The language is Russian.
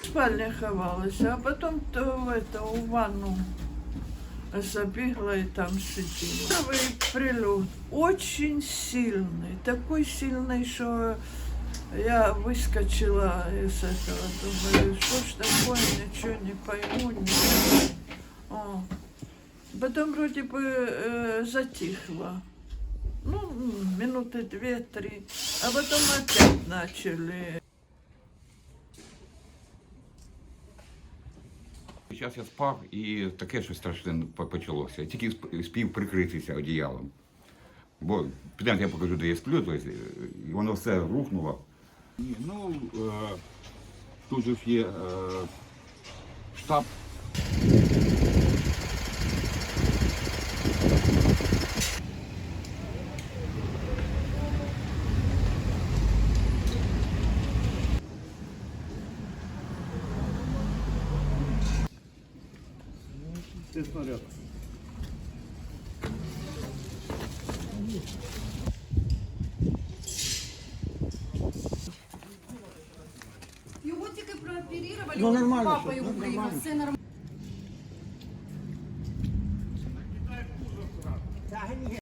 В спальні ховалася, а потім то в это, у ванну забігла і там сиділа. Первый прилет очень сильный, такой сильный, что я выскочила из этого, думаю, что ж такое, ничего не пойму. Не... О. Потом вроде бы э, затихло. Ну, м, минуты две-три. А потом опять начали. Зараз я спав і таке щось страшне по- почалося. Я тільки сп- спів прикритися одіялом. Бо підемо я покажу, де я сплю, тобто, і воно все рухнуло. Ні, ну е, тут же ж є е, штаб. İstisnar yok. Його тільки прооперировали, Ну, нормально папа все, його ну, приїхав, нормально. все нормально.